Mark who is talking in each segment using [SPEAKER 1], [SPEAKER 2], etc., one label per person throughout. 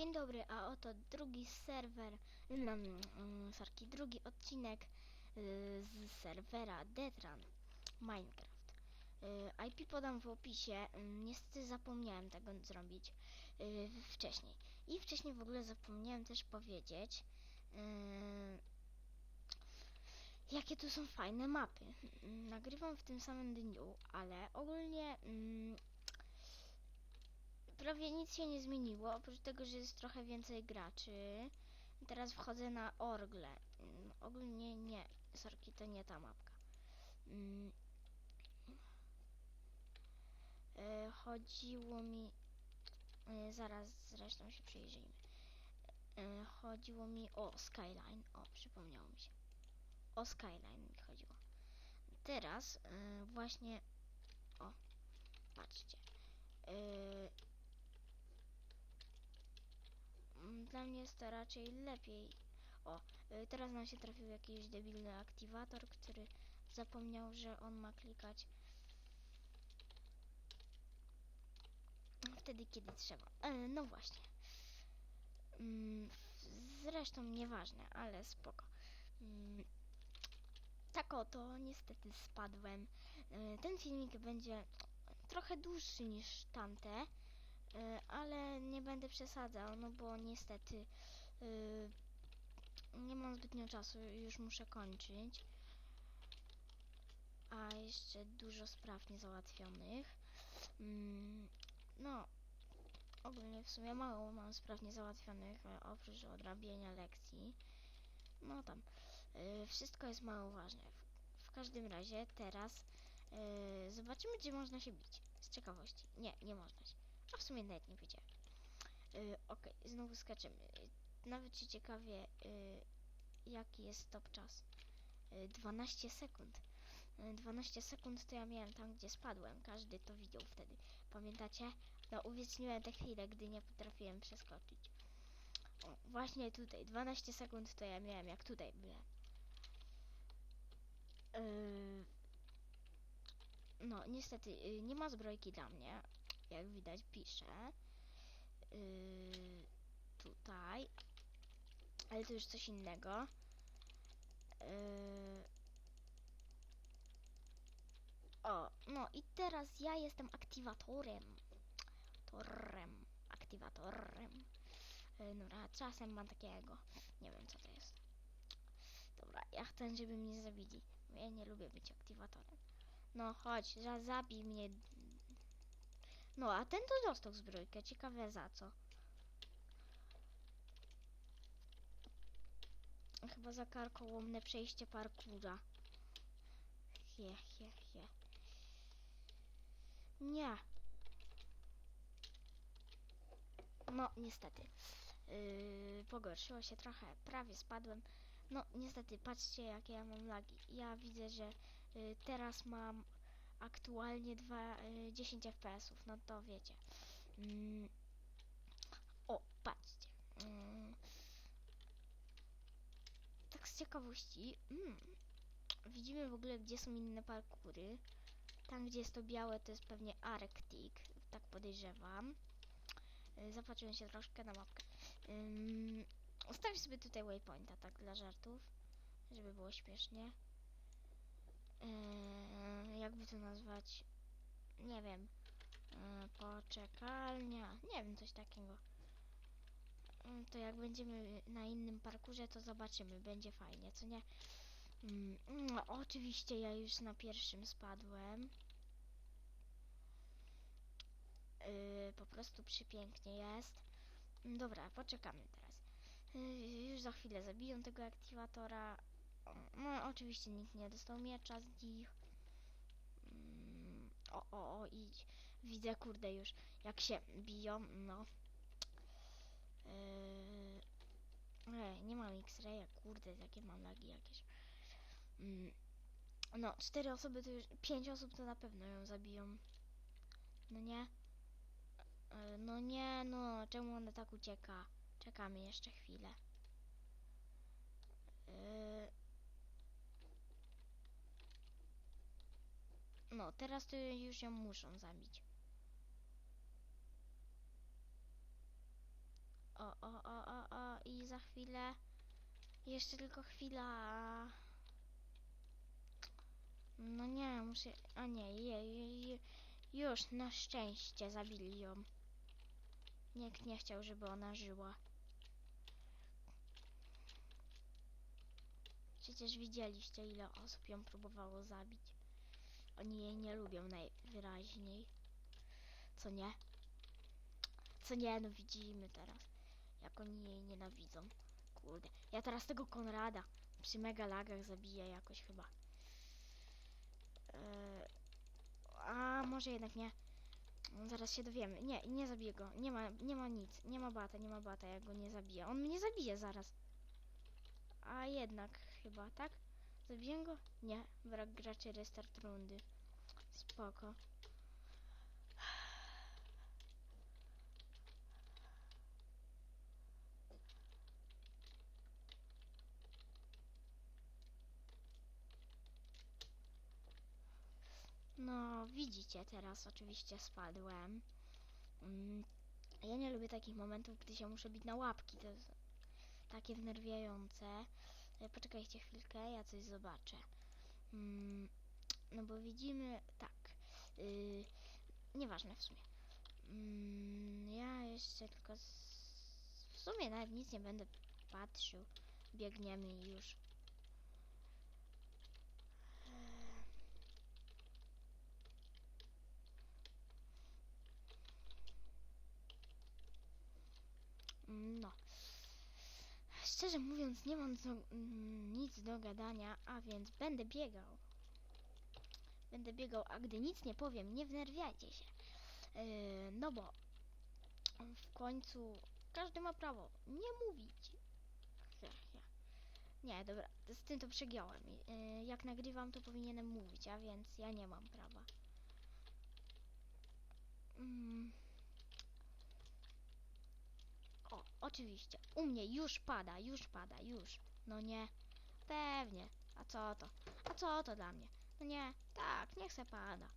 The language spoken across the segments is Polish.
[SPEAKER 1] Dzień dobry, a oto drugi serwer, mm, sorki, drugi odcinek y, z serwera Detran Minecraft. Y, IP podam w opisie, niestety zapomniałem tego zrobić y, wcześniej. I wcześniej w ogóle zapomniałem też powiedzieć, jakie tu są fajne mapy. Nagrywam w tym samym dniu, ale ogólnie... prawie nic się nie zmieniło, oprócz tego, że jest trochę więcej graczy. Teraz wchodzę na Orgle. Mm, Ogólnie nie, sorki, to nie ta mapka. Mm. E, chodziło mi... E, zaraz zresztą się przyjrzyjmy. E, chodziło mi o Skyline. O, przypomniało mi się. O Skyline mi chodziło. Teraz właśnie... O, patrzcie. E, Mm, Dla mnie jest to raczej lepiej. O, y, teraz nam się trafił jakiś debilny aktywator, który zapomniał, że on ma klikać wtedy, kiedy trzeba. E, no właśnie. Mm, Zresztą nieważne, ale spoko. Mm, Tak oto, niestety spadłem. E, Ten filmik będzie trochę dłuższy niż tamte. Y, ale nie będę przesadzał, no bo niestety y, nie mam zbytnio czasu, już muszę kończyć. A jeszcze dużo spraw niezałatwionych. Mm, no, ogólnie w sumie mało mam spraw niezałatwionych, e, oprócz odrabiania lekcji. No tam, wszystko jest mało ważne. W, każdym razie teraz zobaczymy, gdzie można się bić. Z ciekawości. Nie, nie można się. A w sumie nawet nie wiedziałem. Yy, Okej, znowu skaczemy. Yy, Nawet się ciekawie, yy, jaki jest stop czas. Yy, 12 sekund. Yy, 12 sekund to ja miałem tam, gdzie spadłem. Każdy to widział wtedy. Pamiętacie? No, uwieczniłem tę chwilę, gdy nie potrafiłem przeskoczyć. O, właśnie tutaj. 12 sekund to ja miałem, jak tutaj byłem. Yy, no, niestety, yy, nie ma zbrojki dla mnie jak widać piszę yy, tutaj ale to już coś innego. Yy, o, no i teraz ja jestem aktywatorem torem, aktywatorem. Yy, dobra, czasem mam takiego nie wiem co to jest. Dobra, ja chcę, żeby mnie zabili ja nie lubię być aktywatorem. No chodź, za, zabij mnie no, a ten to dostał zbrojkę. Ciekawe za co. Chyba za karkołomne przejście parkura. He, he, he. Nie. No, niestety. Yy, pogorszyło się trochę. Prawie spadłem. No, niestety, patrzcie jakie ja mam lagi. Ja widzę, że yy, teraz mam aktualnie dwa, y, 10 FPS-ów, no to wiecie. Mm. O, patrzcie. Mm. Tak z ciekawości, mm. widzimy w ogóle, gdzie są inne parkury. Tam, gdzie jest to białe, to jest pewnie Arctic, tak podejrzewam. Y, Zapatrzyłem się troszkę na mapkę. Ym, sobie tutaj waypointa, tak dla żartów, żeby było śmiesznie. Eee, jakby to nazwać, nie wiem, eee, poczekalnia, nie wiem, coś takiego. Eee, To jak będziemy na innym parkurze, to zobaczymy, będzie fajnie, co nie? Mm, no, oczywiście ja już na pierwszym spadłem. Eee, po prostu przepięknie jest. Dobra, poczekamy teraz. Eee, już za chwilę zabiją tego aktywatora. No, oczywiście nikt nie dostał miecza z nich. Mm, O, o, o, idź. Widzę, kurde, już jak się biją, no. Yy... Ej, nie mam X-raya, kurde, jakie mam lagi jakieś. Mm, No, cztery osoby to już, pięć osób to na pewno ją zabiją. No nie? Yy, No nie, no, czemu ona tak ucieka? Czekamy jeszcze chwilę. Yy... No, teraz to już ją muszą zabić. O, i za chwilę, jeszcze tylko chwila. No nie, muszę, a nie, je, je, je, już na szczęście zabili ją. Nikt nie chciał, żeby ona żyła. Przecież widzieliście, ile osób ją próbowało zabić. Oni jej nie lubią najwyraźniej. Co nie? Co nie, no widzimy teraz, jak oni jej nienawidzą. Kurde, ja teraz tego Konrada przy mega lagach zabiję jakoś chyba. Eee, a może jednak nie. Zaraz się dowiemy. Nie, nie zabiję go. Nie ma, nie ma nic. Nie ma bata, nie ma bata, jak go nie zabiję. On mnie zabije zaraz. A jednak chyba, tak? Zabiję go? Nie. Brak graczy restart rundy. Spoko. No, widzicie, teraz oczywiście spadłem. Mm, ja nie lubię takich momentów, gdy się muszę bić na łapki. To jest takie wnerwiające. E, Poczekajcie chwilkę, ja coś zobaczę. Mm, no bo widzimy, tak. Yy, nieważne w sumie. Mm, ja jeszcze tylko. Z, w sumie nawet nic nie będę patrzył. Biegniemy już. Mm, No. Szczerze mówiąc, nie mam do, mm, nic do gadania, a więc będę biegał. Będę biegał, a gdy nic nie powiem, nie wnerwiajcie się. Yy, no bo w końcu każdy ma prawo nie mówić. Nie, dobra, z tym to przegiąłem. Yy, jak nagrywam, to powinienem mówić, a więc ja nie mam prawa. Mm. O, oczywiście. U mnie już pada, już pada, już. No nie. Pewnie. A co to? A co to dla mnie? No nie. Tak, niech se pada.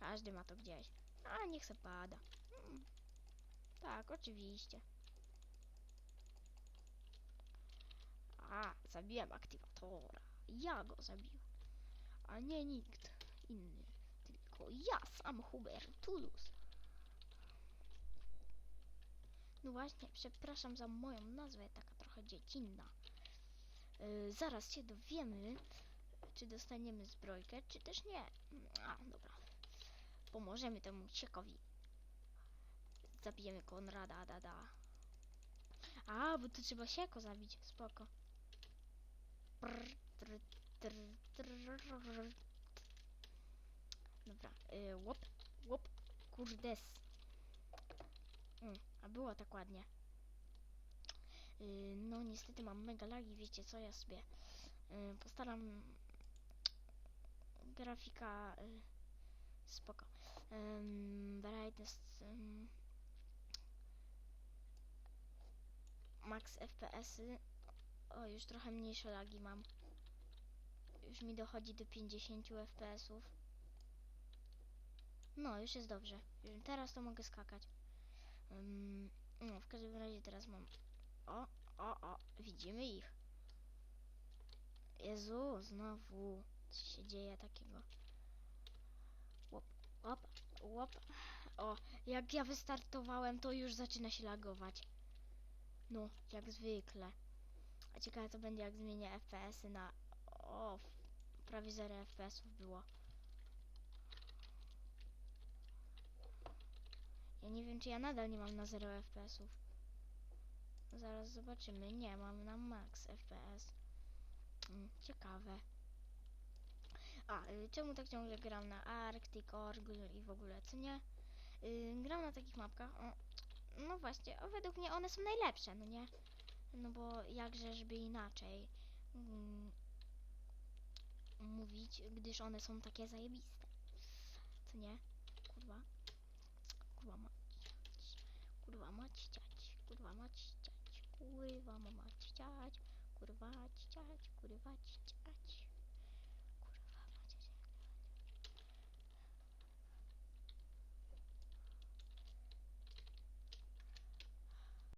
[SPEAKER 1] Każdy ma to gdzieś. A niech se pada. Mm. Tak, oczywiście. A, zabiłem aktywatora. Ja go zabiłem. A nie nikt inny. Tylko ja sam Hubertulus. No właśnie, przepraszam za moją nazwę, taka trochę dziecinna. Yy, zaraz się dowiemy, czy dostaniemy zbrojkę, czy też nie. A, dobra. Pomożemy temu ciekowi. Zabijemy Konrada, da, da. A, bo tu trzeba sieko zabić, spoko. Brr, tr, tr, tr, Dobra, yy, łop, kurdes. Mm, a było tak ładnie. Yy, no niestety mam mega lagi, wiecie co, ja sobie yy, postaram grafika yy, spoko. Ym, brightness max FPS-y. O, już trochę mniejsze lagi mam. Już mi dochodzi do 50 FPS-ów. No, już jest dobrze. Teraz to mogę skakać. Ym, no, w każdym razie teraz mam. O, o, o, widzimy ich. Jezu, znowu. Co się dzieje takiego? Łop, łop, łop. O, jak ja wystartowałem, to już zaczyna się lagować. No, jak zwykle. A ciekawe to będzie, jak zmienię FPS-y na. O, prawie 0 FPS-ów było. Ja nie wiem, czy ja nadal nie mam na 0 FPS-ów. Zaraz zobaczymy. Nie, mam na max FPS. Mm, ciekawe. A, y, czemu tak ciągle gram na Arctic, Orgul i w ogóle, co nie? Y, gram na takich mapkach. O, no właśnie, o, według mnie one są najlepsze, no nie? No bo jakże, żeby inaczej mm, mówić, gdyż one są takie zajebiste. Co nie? Kurwa. Kurwa mać. Kurwa mać ciać. Kurwa mać ciać. Kurwa mać ciać. Kurwa ciać. Kurwa ciać.